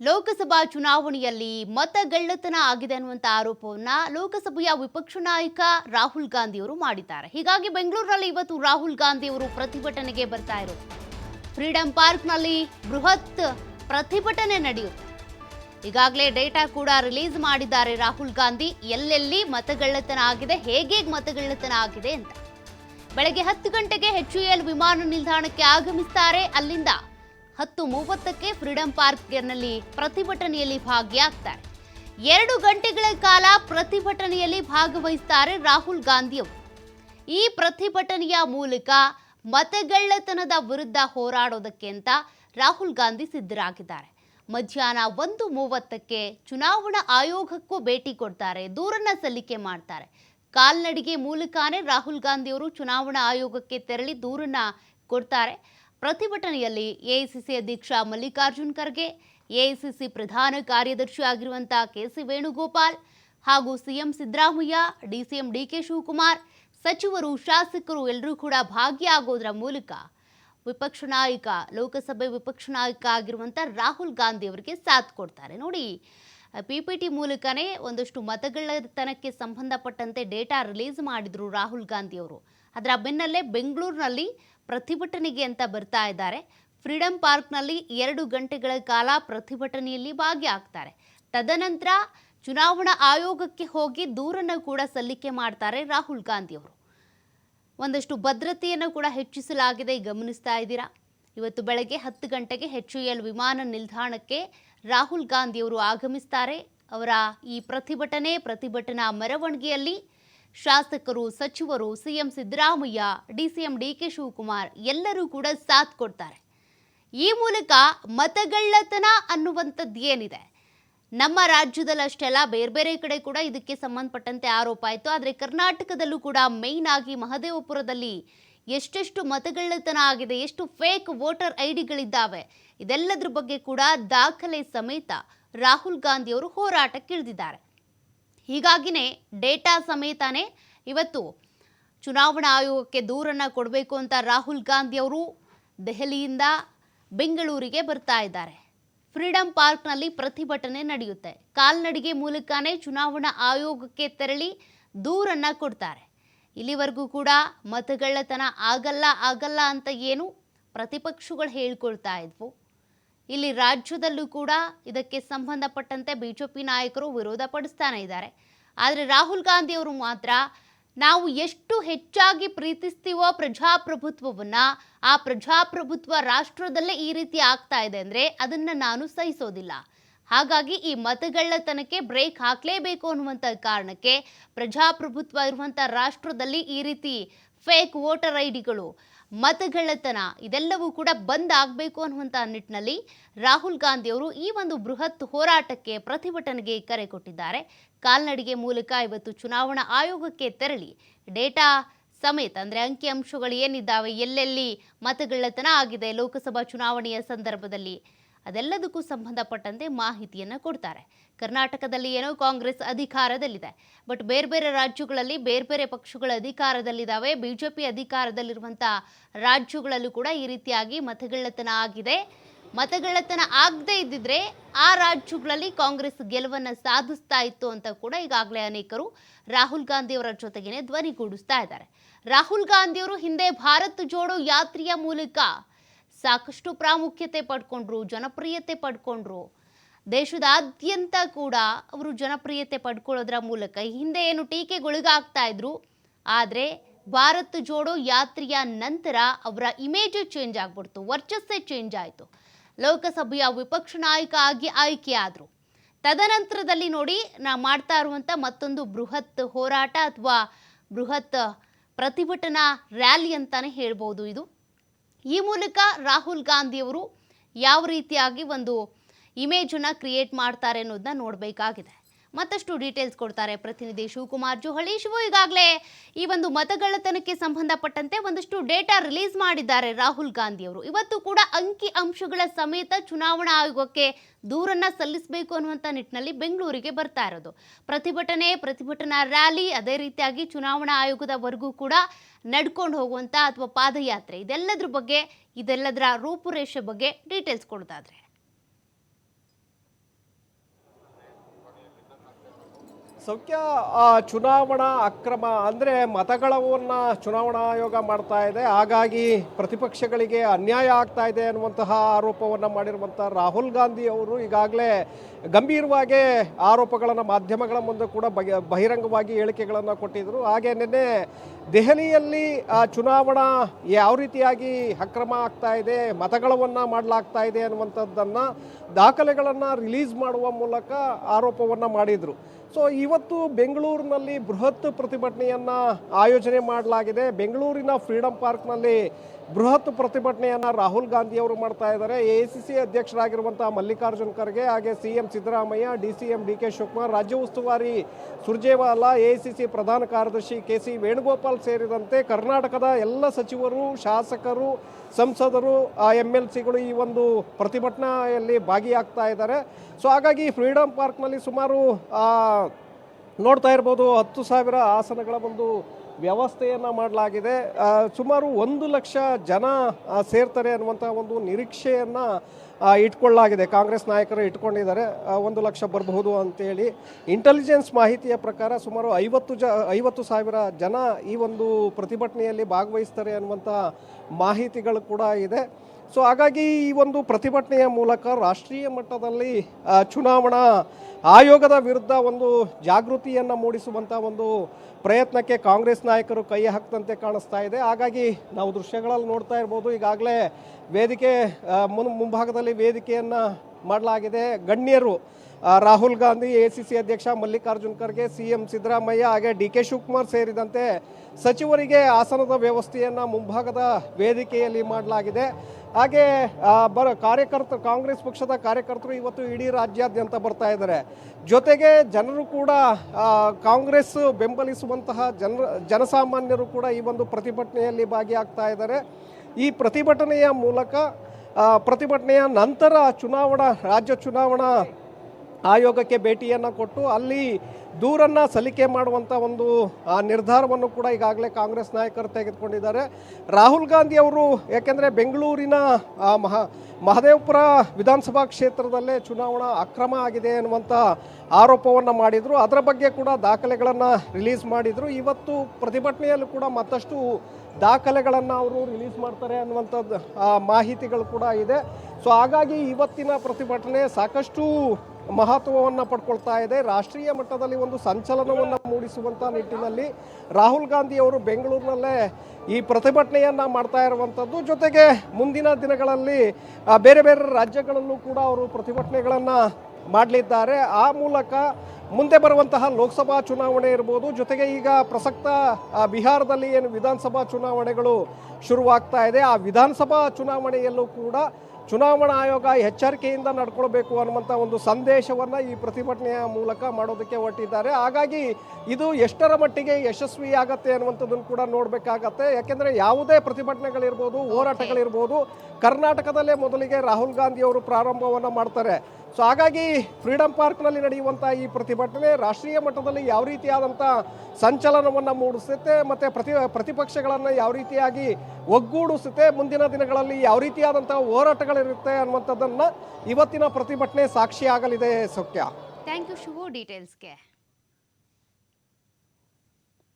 ಲೋಕಸಭಾ ಚುನಾವಣೆಯಲ್ಲಿ ಮತಗಳ್ಳತನ ಆಗಿದೆ ಅನ್ನುವಂಥ ಆರೋಪವನ್ನ ಲೋಕಸಭೆಯ ವಿಪಕ್ಷ ನಾಯಕ ರಾಹುಲ್ ಗಾಂಧಿ ಅವರು ಮಾಡಿದ್ದಾರೆ. ಹೀಗಾಗಿ ಬೆಂಗಳೂರಿನಲ್ಲಿ ಇವತ್ತು ರಾಹುಲ್ ಗಾಂಧಿ ಅವರು ಪ್ರತಿಭಟನೆಗೆ ಬರ್ತಾ ಇರೋ ಫ್ರೀಡಂ ಪಾರ್ಕ್ನಲ್ಲಿ ಬೃಹತ್ ಪ್ರತಿಭಟನೆ ನಡೆಯುತ್ತೆ. ಈಗಾಗಲೇ ಡೇಟಾ ಕೂಡ ರಿಲೀಸ್ ಮಾಡಿದ್ದಾರೆ ರಾಹುಲ್ ಗಾಂಧಿ. ಎಲ್ಲೆಲ್ಲಿ ಮತಗಳ್ಳತನ ಆಗಿದೆ, ಹೇಗೆ ಮತಗಳ್ಳತನ ಆಗಿದೆ ಅಂತ. ಬೆಳಗ್ಗೆ ಹತ್ತು ಗಂಟೆಗೆ ಎಲ್ ವಿಮಾನ ನಿಲ್ದಾಣಕ್ಕೆ ಆಗಮಿಸ್ತಾರೆ. ಅಲ್ಲಿಂದ ಹತ್ತು ಮೂವತ್ತಕ್ಕೆ ಫ್ರೀಡಂ ಪಾರ್ಕ್ನಲ್ಲಿ ಪ್ರತಿಭಟನೆಯಲ್ಲಿ ಭಾಗಿಯಾಗ್ತಾರೆ. ಎರಡು ಗಂಟೆಗಳ ಕಾಲ ಪ್ರತಿಭಟನೆಯಲ್ಲಿ ಭಾಗವಹಿಸ್ತಾರೆ ರಾಹುಲ್ ಗಾಂಧಿಯವರು ಈ ಪ್ರತಿಭಟನೆಯ ಮೂಲಕ ಮತಗಳ್ಳತನದ ವಿರುದ್ಧ ಹೋರಾಡೋದಕ್ಕೆ ಅಂತ ರಾಹುಲ್ ಗಾಂಧಿ ಸಿದ್ಧರಾಗಿದ್ದಾರೆ. ಮಧ್ಯಾಹ್ನ ಒಂದು ಮೂವತ್ತಕ್ಕೆ ಚುನಾವಣಾ ಆಯೋಗಕ್ಕೂ ಭೇಟಿ ಕೊಡ್ತಾರೆ, ದೂರನ್ನ ಸಲ್ಲಿಕೆ ಮಾಡ್ತಾರೆ. ಕಾಲ್ನಡಿಗೆ ಮೂಲಕನೇ ರಾಹುಲ್ ಗಾಂಧಿ ಅವರು ಚುನಾವಣಾ ಆಯೋಗಕ್ಕೆ ತೆರಳಿ ದೂರನ್ನ ಕೊಡ್ತಾರೆ. ಪ್ರತಿಭಟನೆಯಲ್ಲಿ ಎಐಸಿಸಿ ಅಧ್ಯಕ್ಷ ಮಲ್ಲಿಕಾರ್ಜುನ್ ಖರ್ಗೆ, ಎಐಸಿಸಿ ಪ್ರಧಾನ ಕಾರ್ಯದರ್ಶಿ ಆಗಿರುವಂತಹ ಕೆ ಸಿ ವೇಣುಗೋಪಾಲ್ ಹಾಗೂ CM Siddaramaiah, DCM DK Shivakumar, ಸಚಿವರು, ಶಾಸಕರು ಎಲ್ಲರೂ ಕೂಡ ಭಾಗಿಯಾಗೋದ್ರ ಮೂಲಕ ವಿಪಕ್ಷ ನಾಯಕ, ಲೋಕಸಭೆ ವಿಪಕ್ಷ ನಾಯಕ ಆಗಿರುವಂಥ ರಾಹುಲ್ ಗಾಂಧಿ ಅವರಿಗೆ ಸಾಥ್ ಕೊಡ್ತಾರೆ. ನೋಡಿ, ಪಿ ಪಿ ಟಿ ಮೂಲಕನೇ ಒಂದಷ್ಟು ಮತಗಳತನಕ್ಕೆ ಸಂಬಂಧಪಟ್ಟಂತೆ ಡೇಟಾ ರಿಲೀಸ್ ಮಾಡಿದ್ರು ರಾಹುಲ್ ಗಾಂಧಿ ಅವರು. ಅದರ ಬೆನ್ನಲ್ಲೇ ಬೆಂಗಳೂರಿನಲ್ಲಿ ಪ್ರತಿಭಟನೆಗೆ ಅಂತ ಬರ್ತಾ ಇದ್ದಾರೆ. ಫ್ರೀಡಂ ಪಾರ್ಕ್ನಲ್ಲಿ ಎರಡು ಗಂಟೆಗಳ ಕಾಲ ಪ್ರತಿಭಟನೆಯಲ್ಲಿ ಭಾಗಿಯಾಗ್ತಾರೆ. ತದನಂತರ ಚುನಾವಣಾ ಆಯೋಗಕ್ಕೆ ಹೋಗಿ ದೂರನ್ನು ಕೂಡ ಸಲ್ಲಿಕೆ ಮಾಡ್ತಾರೆ ರಾಹುಲ್ ಗಾಂಧಿ ಅವರು ಒಂದಷ್ಟು ಭದ್ರತೆಯನ್ನು ಕೂಡ ಹೆಚ್ಚಿಸಲಾಗಿದೆ, ಗಮನಿಸ್ತಾ ಇದ್ದೀರಾ? ಇವತ್ತು ಬೆಳಗ್ಗೆ ಹತ್ತು ಗಂಟೆಗೆ ಎಚ್ ಎಲ್ ವಿಮಾನ ನಿಲ್ದಾಣಕ್ಕೆ ರಾಹುಲ್ ಗಾಂಧಿಯವರು ಆಗಮಿಸ್ತಾರೆ. ಅವರ ಈ ಪ್ರತಿಭಟನೆ, ಪ್ರತಿಭಟನಾ ಮೆರವಣಿಗೆಯಲ್ಲಿ ಶಾಸಕರು, ಸಚಿವರು, CM Siddaramaiah, DCM DK Shivakumar ಎಲ್ಲರೂ ಕೂಡ ಸಾಥ್ ಕೊಡ್ತಾರೆ. ಈ ಮೂಲಕ ಮತಗಳ್ಳತನ ಅನ್ನುವಂಥದ್ದು ಏನಿದೆ ನಮ್ಮ ರಾಜ್ಯದಲ್ಲಿ ಅಷ್ಟೆಲ್ಲ ಬೇರೆ ಬೇರೆ ಕಡೆ ಕೂಡ ಇದಕ್ಕೆ ಸಂಬಂಧಪಟ್ಟಂತೆ ಆರೋಪ ಆಯಿತು ಆದರೆ ಕರ್ನಾಟಕದಲ್ಲೂ ಕೂಡ ಮೇಯ್ನ್ ಆಗಿ ಮಹದೇವಪುರದಲ್ಲಿ ಎಷ್ಟೆಷ್ಟು ಮತಗಳ್ಳತನ ಆಗಿದೆ, ಎಷ್ಟು ಫೇಕ್ ವೋಟರ್ ಐ ಡಿಗಳಿದ್ದಾವೆ ಇದೆಲ್ಲದರ ಬಗ್ಗೆ ಕೂಡ ದಾಖಲೆ ಸಮೇತ ರಾಹುಲ್ ಗಾಂಧಿ ಅವರು ಹೋರಾಟಕ್ಕಿಳಿದಿದ್ದಾರೆ. ಹೀಗಾಗಿನೇ ಡೇಟಾ ಸಮೇತನೇ ಇವತ್ತು ಚುನಾವಣಾ ಆಯೋಗಕ್ಕೆ ದೂರನ್ನು ಕೊಡಬೇಕು ಅಂತ ರಾಹುಲ್ ಗಾಂಧಿ ಅವರು ದೆಹಲಿಯಿಂದ ಬೆಂಗಳೂರಿಗೆ ಬರ್ತಾ ಇದ್ದಾರೆ. ಫ್ರೀಡಂ ಪಾರ್ಕ್ನಲ್ಲಿ ಪ್ರತಿಭಟನೆ ನಡೆಯುತ್ತೆ. ಕಾಲ್ನಡಿಗೆ ಮೂಲಕನೇ ಚುನಾವಣಾ ಆಯೋಗಕ್ಕೆ ತೆರಳಿ ದೂರನ್ನ ಕೊಡ್ತಾರೆ. ಇಲ್ಲಿವರೆಗೂ ಕೂಡ ಮತಗಳ್ಳತನ ಆಗಲ್ಲ ಆಗಲ್ಲ ಅಂತ ಏನು ಪ್ರತಿಪಕ್ಷಗಳು ಹೇಳ್ಕೊಳ್ತಾ ಇದ್ವು. ಇಲ್ಲಿ ರಾಜ್ಯದಲ್ಲೂ ಕೂಡ ಇದಕ್ಕೆ ಸಂಬಂಧಪಟ್ಟಂತೆ ಬಿಜೆಪಿ ನಾಯಕರು ವಿರೋಧ ಪಡಿಸ್ತಾನೆ ಇದ್ದಾರೆ. ಆದರೆ ರಾಹುಲ್ ಗಾಂಧಿ ಅವರು ಮಾತ್ರ ನಾವು ಎಷ್ಟು ಹೆಚ್ಚಾಗಿ ಪ್ರೀತಿಸ್ತೀವೋ ಪ್ರಜಾಪ್ರಭುತ್ವವನ್ನು ಆ ಪ್ರಜಾಪ್ರಭುತ್ವ ರಾಷ್ಟ್ರದಲ್ಲೇ ಈ ರೀತಿ ಆಗ್ತಾ ಇದೆ ಅಂದರೆ ಅದನ್ನು ನಾನು ಸಹಿಸೋದಿಲ್ಲ. ಹಾಗಾಗಿ ಈ ಮತಗಳ್ಳತನಕ್ಕೆ ಬ್ರೇಕ್ ಹಾಕಲೇಬೇಕು ಅನ್ನುವಂಥ ಕಾರಣಕ್ಕೆ ಪ್ರಜಾಪ್ರಭುತ್ವ ಇರುವಂಥ ರಾಷ್ಟ್ರದಲ್ಲಿ ಈ ರೀತಿ ಫೇಕ್ ವೋಟರ್ ಐ ಡಿಗಳು ಮತಗಳ್ಳತನ ಇದೆಲ್ಲವೂ ಕೂಡ ಬಂದ್ ಆಗಬೇಕು ಅನ್ನುವಂಥ ನಿಟ್ಟಿನಲ್ಲಿ ರಾಹುಲ್ ಗಾಂಧಿ ಅವರು ಈ ಒಂದು ಬೃಹತ್ ಹೋರಾಟಕ್ಕೆ ಪ್ರತಿಭಟನೆಗೆ ಕರೆ ಕೊಟ್ಟಿದ್ದಾರೆ. ಕಾಲ್ನಡಿಗೆ ಮೂಲಕ ಇವತ್ತು ಚುನಾವಣಾ ಆಯೋಗಕ್ಕೆ ತೆರಳಿ. ಡೇಟಾ ಸಮೇತ ಅಂದರೆ ಅಂಕಿಅಂಶಗಳು ಏನಿದ್ದಾವೆ, ಎಲ್ಲೆಲ್ಲಿ ಮತಗಳ್ಳತನ ಆಗಿದೆ ಲೋಕಸಭಾ ಚುನಾವಣೆಯ ಸಂದರ್ಭದಲ್ಲಿ? ಅದೆಲ್ಲದಕ್ಕೂ ಸಂಬಂಧಪಟ್ಟಂತೆ ಮಾಹಿತಿಯನ್ನು ಕೊಡ್ತಾರೆ. ಕರ್ನಾಟಕದಲ್ಲಿ ಏನೋ ಕಾಂಗ್ರೆಸ್ ಅಧಿಕಾರದಲ್ಲಿದೆ. ಬಟ್ ಬೇರೆ ಬೇರೆ ರಾಜ್ಯಗಳಲ್ಲಿ ಬೇರೆ ಬೇರೆ ಪಕ್ಷಗಳ ಅಧಿಕಾರದಲ್ಲಿದ್ದಾವೆ. ಬಿ ಜೆ ಪಿ ಅಧಿಕಾರದಲ್ಲಿರುವಂಥ ರಾಜ್ಯಗಳಲ್ಲೂ ಕೂಡ ಈ ರೀತಿಯಾಗಿ ಮತಗಳ್ಳತನ ಆಗಿದೆ. ಮತಗಳ್ಳತನ ಆಗದೇ ಇದ್ದಿದ್ರೆ ಆ ರಾಜ್ಯಗಳಲ್ಲಿ ಕಾಂಗ್ರೆಸ್ ಗೆಲುವನ್ನು ಸಾಧಿಸ್ತಾ ಇತ್ತು ಅಂತ ಕೂಡ ಈಗಾಗಲೇ ಅನೇಕರು ರಾಹುಲ್ ಗಾಂಧಿಯವರ ಜೊತೆಗೇನೆ ಧ್ವನಿಗೂಡಿಸ್ತಾ ಇದ್ದಾರೆ. ರಾಹುಲ್ ಗಾಂಧಿಯವರು ಹಿಂದೆ ಭಾರತ್ ಜೋಡೋ ಯಾತ್ರೆಯ ಮೂಲಕ ಸಾಕಷ್ಟು ಪ್ರಾಮುಖ್ಯತೆ ಪಡ್ಕೊಂಡ್ರು, ಜನಪ್ರಿಯತೆ ಪಡ್ಕೊಂಡ್ರು. ದೇಶದಾದ್ಯಂತ ಕೂಡ ಅವರು ಜನಪ್ರಿಯತೆ ಪಡ್ಕೊಳ್ಳೋದ್ರ ಮೂಲಕ ಹಿಂದೆ ಏನು ಟೀಕೆಗೊಳಗಾಗ್ತಾ ಇದ್ರು, ಆದರೆ ಭಾರತ್ ಜೋಡೋ ಯಾತ್ರೆಯ ನಂತರ ಅವರ ಇಮೇಜ್ ಚೇಂಜ್ ಆಗ್ಬಿಡ್ತು, ವರ್ಚಸ್ಸೇ ಚೇಂಜ್ ಆಯಿತು. ಲೋಕಸಭೆಯ ವಿಪಕ್ಷ ನಾಯಕ ಆಗಿ ಆಯ್ಕೆಯಾದರು. ತದನಂತರದಲ್ಲಿ ನೋಡಿ ನಾ ಮಾಡ್ತಾ ಇರುವಂಥ ಮತ್ತೊಂದು ಬೃಹತ್ ಹೋರಾಟ ಅಥವಾ ಬೃಹತ್ ಪ್ರತಿಭಟನಾ ರ್ಯಾಲಿ ಅಂತಾನೆ ಹೇಳ್ಬೋದು ಇದು. ಈ ಮೂಲಕ ರಾಹುಲ್ ಗಾಂಧಿಯವರು ಯಾವ ರೀತಿಯಾಗಿ ಒಂದು ಇಮೇಜನ್ನು ಕ್ರಿಯೇಟ್ ಮಾಡ್ತಾರೆ ಅನ್ನೋದನ್ನ ನೋಡಬೇಕಾಗಿದೆ. ಮತ್ತಷ್ಟು ಡೀಟೇಲ್ಸ್ ಕೊಡ್ತಾರೆ ಪ್ರತಿನಿಧಿ ಶಿವಕುಮಾರ್ ಜೋಹಳಿ. ಶಿವು, ಈಗಾಗಲೇ ಈ ಒಂದು ಮತಗಳತನಕ್ಕೆ ಸಂಬಂಧಪಟ್ಟಂತೆ ಒಂದಷ್ಟು ಡೇಟಾ ರಿಲೀಸ್ ಮಾಡಿದ್ದಾರೆ ರಾಹುಲ್ ಗಾಂಧಿ ಅವರು ಇವತ್ತು ಕೂಡ ಅಂಕಿ ಅಂಶಗಳ ಸಮೇತ ಚುನಾವಣಾ ಆಯೋಗಕ್ಕೆ ದೂರನ್ನ ಸಲ್ಲಿಸಬೇಕು ಅನ್ನುವಂಥ ನಿಟ್ಟಿನಲ್ಲಿ ಬೆಂಗಳೂರಿಗೆ ಬರ್ತಾ ಇರೋದು. ಪ್ರತಿಭಟನೆ, ಪ್ರತಿಭಟನಾ ರ್ಯಾಲಿ, ಅದೇ ರೀತಿಯಾಗಿ ಚುನಾವಣಾ ಆಯೋಗದವರೆಗೂ ಕೂಡ ನಡ್ಕೊಂಡು ಹೋಗುವಂಥ ಅಥವಾ ಪಾದಯಾತ್ರೆ, ಇದೆಲ್ಲದ್ರ ಬಗ್ಗೆ, ಇದೆಲ್ಲದರ ರೂಪುರೇಷೆ ಬಗ್ಗೆ ಡೀಟೇಲ್ಸ್ ಕೊಡೋದಾದ್ರೆ. ಸೌಖ್ಯ ಚುನಾವಣಾ ಅಕ್ರಮ ಅಂದರೆ ಮತಗಳವನ್ನು ಚುನಾವಣಾ ಆಯೋಗ ಮಾಡ್ತಾ ಇದೆ. ಹಾಗಾಗಿ ಪ್ರತಿಪಕ್ಷಗಳಿಗೆ ಅನ್ಯಾಯ ಆಗ್ತಾ ಇದೆ ಅನ್ನುವಂತಹ ಆರೋಪವನ್ನು ಮಾಡಿರುವಂಥ ರಾಹುಲ್ ಗಾಂಧಿ ಅವರು ಈಗಾಗಲೇ ಗಂಭೀರವಾಗಿ ಆರೋಪಗಳನ್ನು ಮಾಧ್ಯಮಗಳ ಮುಂದೆ ಕೂಡ ಬಹಿರಂಗವಾಗಿ ಹೇಳಿಕೆಗಳನ್ನು ಕೊಟ್ಟಿದ್ದರು ಹಾಗೆ ನಿನ್ನೆ ದೆಹಲಿಯಲ್ಲಿ ಚುನಾವಣಾ ಯಾವ ರೀತಿಯಾಗಿ ಅಕ್ರಮ ಆಗ್ತಾ ಇದೆ, ಮತಗಳವನ್ನು ಮಾಡಲಾಗ್ತಾ ಇದೆ ಅನ್ನುವಂಥದ್ದನ್ನು ದಾಖಲೆಗಳನ್ನು ರಿಲೀಸ್ ಮಾಡುವ ಮೂಲಕ ಆರೋಪವನ್ನು ಮಾಡಿದರು. ಸೊ ಇವತ್ತು ಬೆಂಗಳೂರಿನಲ್ಲಿ ಬೃಹತ್ ಪ್ರತಿಭಟನೆಯನ್ನು ಆಯೋಜನೆ ಮಾಡಲಾಗಿದೆ. ಬೆಂಗಳೂರಿನ ಫ್ರೀಡಂ ಪಾರ್ಕ್ನಲ್ಲಿ ಬೃಹತ್ ಪ್ರತಿಭಟನೆಯನ್ನು ರಾಹುಲ್ ಗಾಂಧಿ ಅವರು ಮಾಡ್ತಾ ಇದ್ದಾರೆ. ಎ ಸಿ ಸಿ ಅಧ್ಯಕ್ಷರಾಗಿರುವಂಥ ಮಲ್ಲಿಕಾರ್ಜುನ್ ಖರ್ಗೆ ಹಾಗೆ C M Siddaramaiah D C M D K Shivakumar ರಾಜ್ಯ ಉಸ್ತುವಾರಿ ಸುರ್ಜೇವಾಲಾ ಎ ಸಿ ಸಿ ಪ್ರಧಾನ ಕಾರ್ಯದರ್ಶಿ ಕೆ ಸಿ ವೇಣುಗೋಪಾಲ್ ಸೇರಿದಂತೆ ಕರ್ನಾಟಕದ ಎಲ್ಲ ಸಚಿವರು ಶಾಸಕರು ಸಂಸದರು ಎಂ ಎಲ್ ಸಿಗಳು ಈ ಒಂದು ಪ್ರತಿಭಟನೆಯಲ್ಲಿ ಭಾಗಿಯಾಗ್ತಾ ಇದ್ದಾರೆ. ಸೊ ಹಾಗಾಗಿ ಫ್ರೀಡಂ ಪಾರ್ಕ್ನಲ್ಲಿ ಸುಮಾರು ಆ, ನೋಡ್ತಾ ಇರ್ಬೋದು ಹತ್ತು ಸಾವಿರ ಆಸನಗಳ ಒಂದು ವ್ಯವಸ್ಥೆಯನ್ನು ಮಾಡಲಾಗಿದೆ. ಸುಮಾರು ಒಂದು ಲಕ್ಷ ಜನ ಸೇರ್ತಾರೆ ಅನ್ನುವಂಥ ಒಂದು ನಿರೀಕ್ಷೆಯನ್ನು ಇಟ್ಕೊಳ್ಳಲಾಗಿದೆ. ಕಾಂಗ್ರೆಸ್ ನಾಯಕರು ಇಟ್ಕೊಂಡಿದ್ದಾರೆ. ಒಂದು ಲಕ್ಷ ಬರಬಹುದು ಅಂತೇಳಿ. ಇಂಟೆಲಿಜೆನ್ಸ್ ಮಾಹಿತಿಯ ಪ್ರಕಾರ ಸುಮಾರು ಐವತ್ತು ಜ, ಐವತ್ತು ಸಾವಿರ ಜನ ಈ ಒಂದು ಪ್ರತಿಭಟನೆಯಲ್ಲಿ ಭಾಗವಹಿಸ್ತಾರೆ ಅನ್ನುವಂಥ ಮಾಹಿತಿಗಳು ಕೂಡ ಇದೆ. ಸೊ, ಹಾಗಾಗಿ ಈ ಒಂದು ಪ್ರತಿಭಟನೆಯ ಮೂಲಕ ರಾಷ್ಟ್ರೀಯ ಮಟ್ಟದಲ್ಲಿ ಚುನಾವಣಾ ಆಯೋಗದ ವಿರುದ್ಧ ಒಂದು ಜಾಗೃತಿಯನ್ನು ಮೂಡಿಸುವಂಥ ಒಂದು ಪ್ರಯತ್ನಕ್ಕೆ ಕಾಂಗ್ರೆಸ್ ನಾಯಕರು ಕೈ ಹಾಕ್ತಂತೆ ಕಾಣಿಸ್ತಾ ಇದೆ. ಹಾಗಾಗಿ ನಾವು ದೃಶ್ಯಗಳಲ್ಲಿ ನೋಡ್ತಾ ಇರ್ಬೋದು. ಈಗಾಗಲೇ ವೇದಿಕೆ ಮುನ್, ಮುಂಭಾಗದಲ್ಲಿ ವೇದಿಕೆಯನ್ನು ಮಾಡಲಾಗಿದೆ. ಗಣ್ಯರು Rahul Gandhi, A C C ಅಧ್ಯಕ್ಷ ಮಲ್ಲಿಕಾರ್ಜುನ್ ಖರ್ಗೆ, ಸಿ ಎಂ ಸಿದ್ದರಾಮಯ್ಯ ಹಾಗೆ ಡಿ ಕೆ ಶಿವಕುಮಾರ್ ಸೇರಿದಂತೆ ಸಚಿವರಿಗೆ ಆಸನದ ವ್ಯವಸ್ಥೆಯನ್ನು ಮುಂಭಾಗದ ವೇದಿಕೆಯಲ್ಲಿ ಮಾಡಲಾಗಿದೆ. ಹಾಗೆ ಬರ ಕಾರ್ಯಕರ್ತರು ಕಾಂಗ್ರೆಸ್ ಪಕ್ಷದ ಕಾರ್ಯಕರ್ತರು ಇವತ್ತು ಇಡೀ ರಾಜ್ಯಾದ್ಯಂತ ಬರ್ತಾ ಇದ್ದಾರೆ. ಜೊತೆಗೆ ಜನರು ಕೂಡ ಕಾಂಗ್ರೆಸ್ ಬೆಂಬಲಿಸುವಂತಹ ಜನರ ಜನಸಾಮಾನ್ಯರು ಕೂಡ ಈ ಒಂದು ಪ್ರತಿಭಟನೆಯಲ್ಲಿ ಭಾಗಿಯಾಗ್ತಾ ಇದ್ದಾರೆ. ಈ ಪ್ರತಿಭಟನೆಯ ಮೂಲಕ ಪ್ರತಿಭಟನೆಯ ನಂತರ ಚುನಾವಣಾ ರಾಜ್ಯ ಚುನಾವಣಾ ಆಯೋಗಕ್ಕೆ ಭೇಟಿಯನ್ನು ಕೊಟ್ಟು ಅಲ್ಲಿ ದೂರನ್ನು ಸಲ್ಲಿಕೆ ಮಾಡುವಂಥ ಒಂದು ಆ, ನಿರ್ಧಾರವನ್ನು ಕೂಡ ಈಗಾಗಲೇ ಕಾಂಗ್ರೆಸ್ ನಾಯಕರು ತೆಗೆದುಕೊಂಡಿದ್ದಾರೆ. ರಾಹುಲ್ ಗಾಂಧಿ ಅವರು ಯಾಕೆಂದರೆ ಬೆಂಗಳೂರಿನ ಮಹಾ ಮಹದೇವಪುರ ವಿಧಾನಸಭಾ ಕ್ಷೇತ್ರದಲ್ಲೇ ಚುನಾವಣಾ ಅಕ್ರಮ ಆಗಿದೆ ಎನ್ನುವಂಥ ಆರೋಪವನ್ನು ಮಾಡಿದರು. ಅದರ ಬಗ್ಗೆ ಕೂಡ ದಾಖಲೆಗಳನ್ನು ರಿಲೀಸ್ ಮಾಡಿದರು. ಇವತ್ತು ಪ್ರತಿಭಟನೆಯಲ್ಲೂ ಕೂಡ ಮತ್ತಷ್ಟು ದಾಖಲೆಗಳನ್ನು ಅವರು ರಿಲೀಸ್ ಮಾಡ್ತಾರೆ ಅನ್ನುವಂಥದ್ದು ಮಾಹಿತಿಗಳು ಕೂಡ ಇದೆ. ಸೊ ಹಾಗಾಗಿ ಇವತ್ತಿನ ಪ್ರತಿಭಟನೆ ಸಾಕಷ್ಟು ಮಹತ್ವವನ್ನು ಪಡ್ಕೊಳ್ತಾ ಇದೆ. ರಾಷ್ಟ್ರೀಯ ಮಟ್ಟದಲ್ಲಿ ಒಂದು ಸಂಚಲನವನ್ನು ಮೂಡಿಸುವಂಥ ನಿಟ್ಟಿನಲ್ಲಿ ರಾಹುಲ್ ಗಾಂಧಿ ಅವರು ಬೆಂಗಳೂರಿನಲ್ಲೇ ಈ ಪ್ರತಿಭಟನೆಯನ್ನು ಮಾಡ್ತಾ ಇರುವಂಥದ್ದು ಜೊತೆಗೆ ಮುಂದಿನ ದಿನಗಳಲ್ಲಿ ಬೇರೆ ಬೇರೆ ರಾಜ್ಯಗಳಲ್ಲೂ ಕೂಡ ಅವರು ಪ್ರತಿಭಟನೆಗಳನ್ನು ಮಾಡಲಿದ್ದಾರೆ. ಆ ಮೂಲಕ ಮುಂದೆ ಬರುವಂತಹ ಲೋಕಸಭಾ ಚುನಾವಣೆ ಇರ್ಬೋದು. ಜೊತೆಗೆ ಈಗ ಪ್ರಸಕ್ತ ಬಿಹಾರದಲ್ಲಿ ಏನು ವಿಧಾನಸಭಾ ಚುನಾವಣೆಗಳು ಶುರುವಾಗ್ತಾ ಇದೆ. ಆ ವಿಧಾನಸಭಾ ಚುನಾವಣೆಯಲ್ಲೂ ಕೂಡ ಚುನಾವಣಾ ಆಯೋಗ ಎಚ್ಚರಿಕೆಯಿಂದ ನಡ್ಕೊಳ್ಬೇಕು ಅನ್ನುವಂಥ ಒಂದು ಸಂದೇಶವನ್ನು ಈ ಪ್ರತಿಭಟನೆಯ ಮೂಲಕ ಮಾಡೋದಕ್ಕೆ ಹೊರಟಿದ್ದಾರೆ. ಹಾಗಾಗಿ ಇದು ಎಷ್ಟರ ಮಟ್ಟಿಗೆ ಯಶಸ್ವಿಯಾಗತ್ತೆ ಅನ್ನುವಂಥದ್ದನ್ನು ಕೂಡ ನೋಡಬೇಕಾಗತ್ತೆ. ಯಾಕೆಂದರೆ ಯಾವುದೇ ಪ್ರತಿಭಟನೆಗಳಿರ್ಬೋದು, ಹೋರಾಟಗಳಿರ್ಬೋದು, ಕರ್ನಾಟಕದಲ್ಲೇ ಮೊದಲಿಗೆ ರಾಹುಲ್ ಗಾಂಧಿಯವರು ಪ್ರಾರಂಭವನ್ನು ಮಾಡ್ತಾರೆ. ಸೊ ಹಾಗಾಗಿ ಫ್ರೀಡಂ ಪಾರ್ಕ್ನಲ್ಲಿ ನಡೆಯುವಂಥ ಈ ಪ್ರತಿಭಟನೆ ರಾಷ್ಟ್ರೀಯ ಮಟ್ಟದಲ್ಲಿ ಯಾವ ರೀತಿಯಾದಂಥ ಸಂಚಲನವನ್ನು ಮೂಡಿಸುತ್ತೆ ಮತ್ತು ಪ್ರತಿ ಪ್ರತಿಪಕ್ಷಗಳನ್ನು ಯಾವ ರೀತಿಯಾಗಿ ಒಗ್ಗೂಡಿಸುತ್ತೆ ಮುಂದಿನ ದಿನಗಳಲ್ಲಿ ಯಾವ ರೀತಿಯಾದಂಥ ಹೋರಾಟಗಳಿರುತ್ತೆ ಅನ್ನುವಂಥದ್ದನ್ನು ಇವತ್ತಿನ ಪ್ರತಿಭಟನೆ ಸಾಕ್ಷಿಯಾಗಲಿದೆ ಸೌಖ್ಯ ಥ್ಯಾಂಕ್ ಯು ಶುಭ ಡೀಟೇಲ್ಸ್ಗೆ